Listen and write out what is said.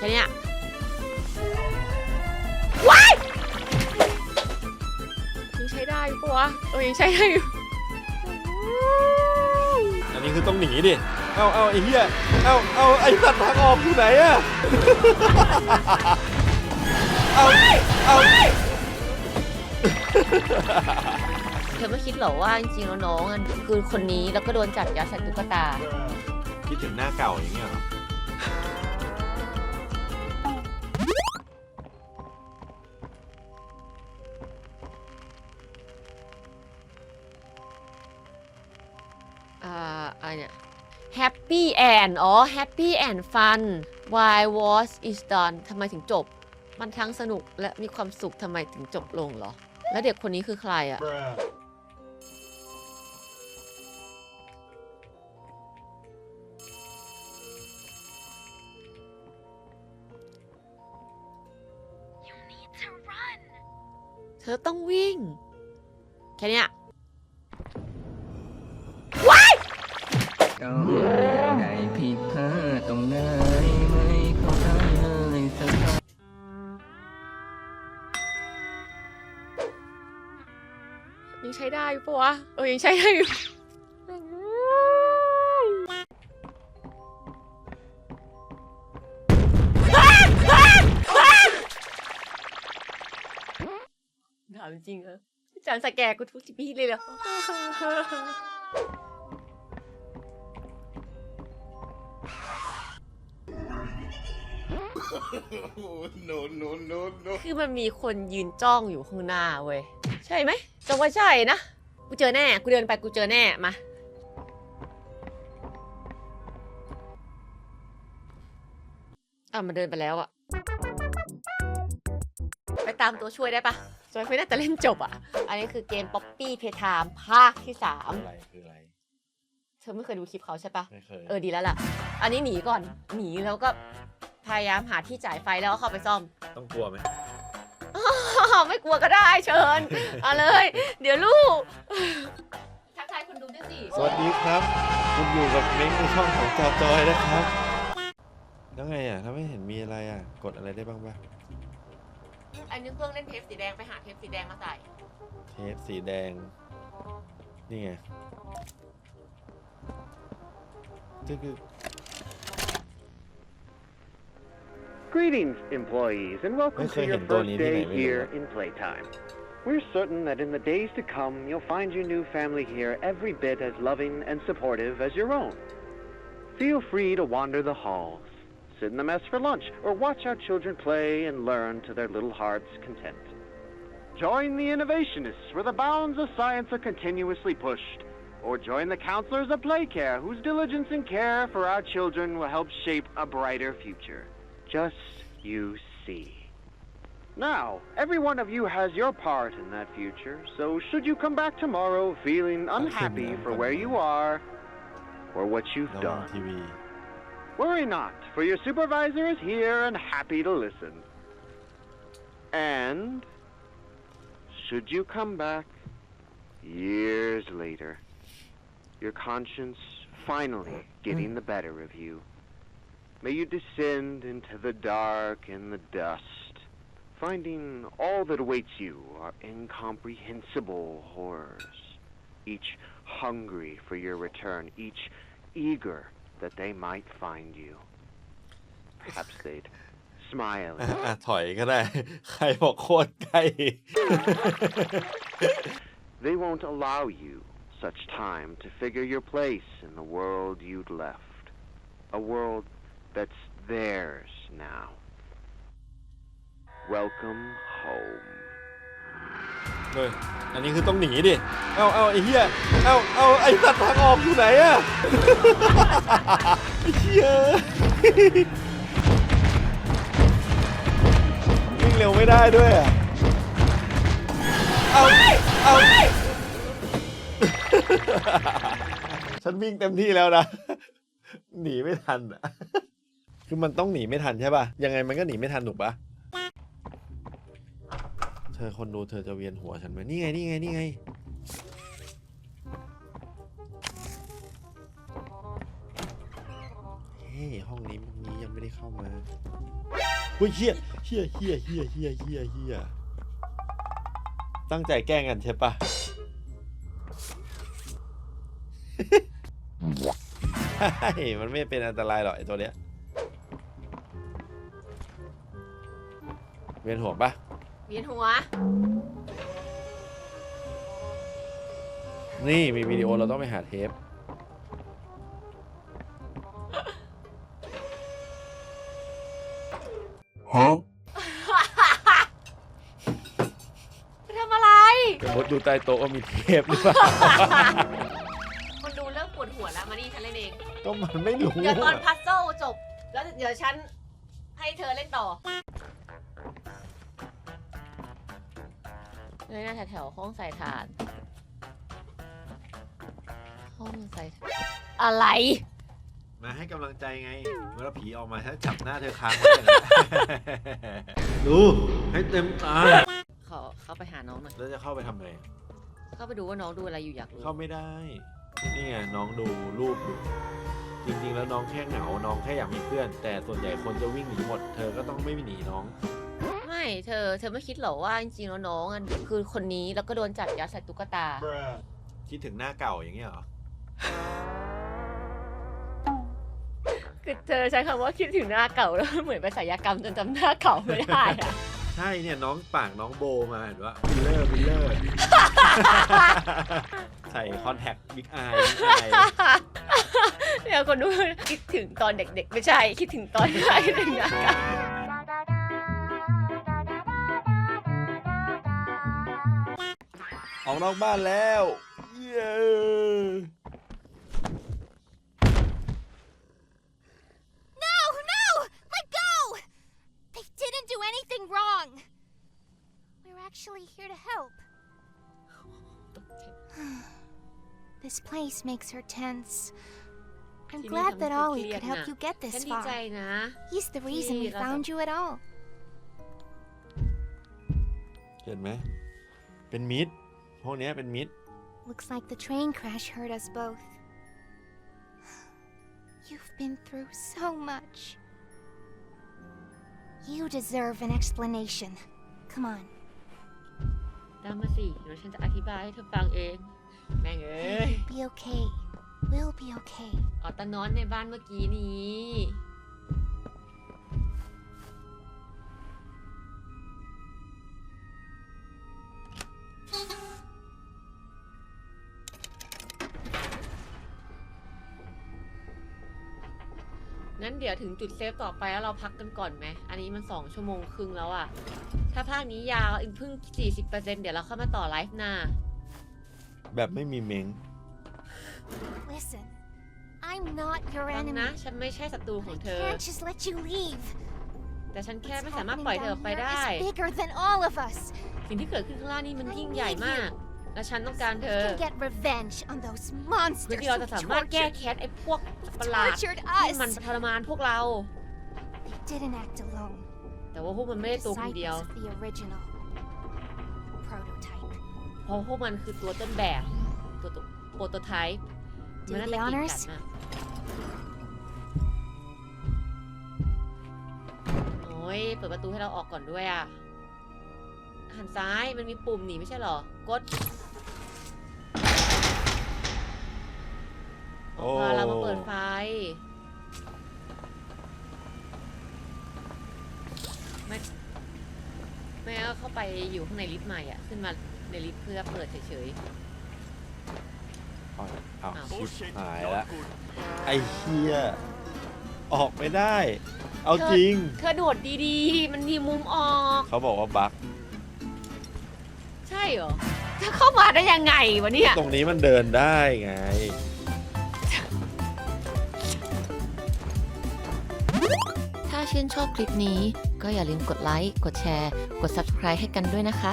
แค่เนี้ยว้ายยังใช้ได้อยู่ปะวะเออยังใช้ได้อยู่อันนี้คือต้องหนีดิ เอาเอาไอ้เหี้ย เอาเอาไอ้สัตว์ทางออกอยู่ไหนอะเอาเอาเธอไม่คิดเหรอว่าจริงๆแล้วน้องอะคือคนนี้แล้วก็โดนจับยัดใส่ตุ๊กตา คิดถึงหน้าเก่าอย่างเงี้ยเหรออ่ Happy and อ๋อ Happy and Fun Why was is done ทำไมถึงจบ มันทั้งสนุกและมีความสุขทำไมถึงจบลงเหรอ แล้วเด็กคนนี้คือใครอะ เธอต้องวิ่ง แค่เนี้ยก็ได้ ช้ได้อยู่ปะวะ เออ ยังใช้ได้อยู่ถามจริงเหรอจานสแกนกูทุกทีพี่เลยเหรอคือมันมีคนยืนจ้องอยู่ข้างหน้าเว้ย ใช่ไหมจงว่าใช่นะ กูเจอแน่ กูเดินไปกูเจอแน่ มา อะมันเดินไปแล้วอะไปตามตัวช่วยได้ปะจอยไม่น่าจะเล่นจบอะอันนี้คือเกมป๊อปปี้เพทามภาคที่สามอะไรคืออะไร เธอไม่เคยดูคลิปเขาใช่ปะไม่เคย เออดีแล้วล่ะ อันนี้หนีก่อน หนีแล้วก็พยายามหาที่จ่ายไฟแล้วก็เข้าไปซ่อม ต้องกลัวไหม ไม่กลัวก็ได้เชิญ เอาเลย เดี๋ยวลูก ทักทายคนดูด้วยสิ สวัสดีครับ คุณอยู่กับเม้งในช่องของจอจอยนะครับแล้วไงอะถ้าไม่เห็นมีอะไรอะ กดอะไรได้บ้างปะอันนี้เพิ่งเล่นเทปสีแดงไปหาเทปสีแดงมาใส่ เทปสีแดง นี่ไงก็คือ Greetings, employees, and welcome to your es el Tony, first day here in Playtime. We're certain that in the days to come, you'll find your new family here every bit as loving and supportive as your own. Feel free to wander the halls, sit in the mess for lunch, or watch our children play and learn to their little hearts' content. Join the innovationists where the bounds of science are continuously pushed, or join the counselors of Playcare whose diligence and care for our children will help shape a brighter future. Just you see. Now, every one of you has your part in that future, so should you come back tomorrow feeling unhappy for where you are or what you've done, worry not, for your supervisor is here and happy to listen. And should you come back years later, your conscience finally getting the better of you, may you descend into the dark and the dust, finding all that awaits you are incomprehensible horrors, each hungry for your return, each eager that they might find you. Perhaps they'd smile อ่ะ and อ่ะถอยก็ได้ ใครบอกโคตรใกล้ They won't allow you such time to figure your place in the world you'd left. A world that's theirs now. Welcome home. เฮ้ยอันนี้คือต้องหนีดิ เอาเอาไอ้เหี้ย เอาเอาไอ้สัตว์ทางออกอยู่ไหนอะไอ้เหี้ยวิ่งเร็วไม่ได้ด้วยอะเอาเอาฉันวิ่งเต็มที่แล้วนะ หนีไม่ทันอะ คือมันต้องหนีไม่ทันใช่ป่ะ ยังไงมันก็หนีไม่ทันถูกปะเธอคนดูเธอจะเวียนหัวฉันไหมนี่ไงนี่ไงนี่ไง เฮ้ยห้องนี้ห้องนี้ยังไม่ได้เข้ามาเฮ้ยเฮียเฮียเฮียเฮียเฮียเฮียเฮียตั้งใจแกล้งกันใช่ปะใช่มันไม่เป็นอันตรายหรอกไอตัวเนี้ย เวียนหัวปะเวียนหัว นี่มีวิดีโอเราต้องไปหาเทปไปทำอะไรเดี๋ยวมดดูใต้โต๊ะว่ามีเทปหรือเปล่า คนดูเริ่มปวดหัวแล้วมานี่ฉันเล่นเอง ก็มันไม่รู้เดี๋ยวตอนอะ พัซเซิลจบ แล้วเดี๋ยวฉันให้เธอเล่นต่อ เลยน่าแถวๆห้องใส่ถ่าน ห้องใส่ถ่านอะไร มาให้กำลังใจไง เมื่อผีออกมาฉันจับหน้าเธอค้างไว้อย่างนั้นดูให้เต็มตาขอเข้าไปหาน้องหน่อยแล้วจะเข้าไปทำไงเข้าไปดูว่าน้องดูอะไรอยู่อยากรู้เข้าไม่ได้ นี่ไงน้องดูรูปอยู่จริงๆ แล้วน้องแค่เหงา น้องแค่อยากมีเพื่อน แต่ส่วนใหญ่คนจะวิ่งหนีหมด เธอก็ต้องไม่หนีน้อง ไม่เธอ เธอไม่คิดเหรอว่าจริงๆแล้วน้องอะคือคนนี้แล้วก็โดนจับยัดใส่ตุ๊กตา คิดถึงหน้าเก่าอย่างเงี้ยเหรอ คือเธอใช้คำว่าคิดถึงหน้าเก่าแล้ว เหมือนไปศัลยกรรมจนจำหน้าเก่าไม่ได้อะ ใช่เนี่ยน้องปากน้องโบมาเห็นว่าฟิลเลอร์ฟิลเลอร์ ใส่คอนแทคบิ๊กอายบิ๊กอายเดี๋ยวคนดูคิดถึงตอนเด็กๆ ไม่ใช่ คิดถึงตอนที่คิดถึงหน้าเก่า ออกนอกบ้านแล้วเย้ No, no! Let go! They didn't do anything wrong. We're actually here to help. this place makes her tense. I'm Chị glad Nhi that cảm thấy Ollie clear could help nè. you get ฉัน this ดีใจ far. นะ He's the reason we Chị là found you at all. เห็นไหมเป็นมิด พวกเนี้ยเป็นมิด Looks like the train crash hurt us both. You've been through so much. You deserve an explanation. Come on. ตามมาสิ เดี๋ยวฉันจะอธิบายให้เธอฟังเอง แม่งเอ้ย Be okay. We'll be okay. ออตานอนในบ้านเมื่อกี้นี้ งั้นเดี๋ยวถึงจุดเซฟต่อไปแล้วเราพักกันก่อนไหม อันนี้มันสองชั่วโมงครึ่งแล้วอะถ้าภาคนี้ยาวอีกเพิ่ง40%เดี๋ยวเราเข้ามาต่อไลฟ์หน้า แบบไม่มีเมง Listen, I'm not your ฟัง enemy. นะ ฉันไม่ใช่ศัตรูของ I เธอ can't just let you leave. แต่ฉันแค่ What's ไม่สามารถ happening ปล่อยเธออ down อกไป here ได้ is bigger than all of us. สิ่งที่เกิดขึ้นข้างล่างนี่มันยิ่งใหญ่มาก และฉันต้องการเธ We อ can get revenge on those เพื่อ monsters ที่เราจะ who สามารถแก้ tortured, แค้นไอ้พวกสัตว์ประหลาด tortured ที่มัน us. ทรมานพวกเรา They didn't act alone. แต่ว่าพวกมันไม่ได้ตัวคนเดียว Disciples of the original prototype. เพราะพวกมันคือตัวต้นแบบ ตัวตัวโปรโตไทป์มันน่า Do จะ the เก่ง honors กันมากโอ้ย เปิดประตูให้เราออกก่อนด้วยอะหันซ้ายมันมีปุ่มหนีไม่ใช่เหรอ กด โอ้พาเรามาเปิดไฟ ไม่ ไม่เอาเข้าไปอยู่ข้างในลิฟต์ใหม่อะ ขึ้นมาในลิฟต์เพื่อเปิดเฉยเอาเอาอ้าวชิบหายละไอ้เฮียออกไม่ได้ เอาเธอจริง ๆ เธอโดดดีๆ มันมีมุมออก เขาบอกว่าบั๊กใช่เหรอเธอเข้ามาได้ยังไงวะเนี่ย ตรงนี้มันเดินได้ไง ชื่นชอบคลิปนี้ ก็อย่าลืมกดไลค์ กดแชร์ กด Subscribe ให้กันด้วยนะคะ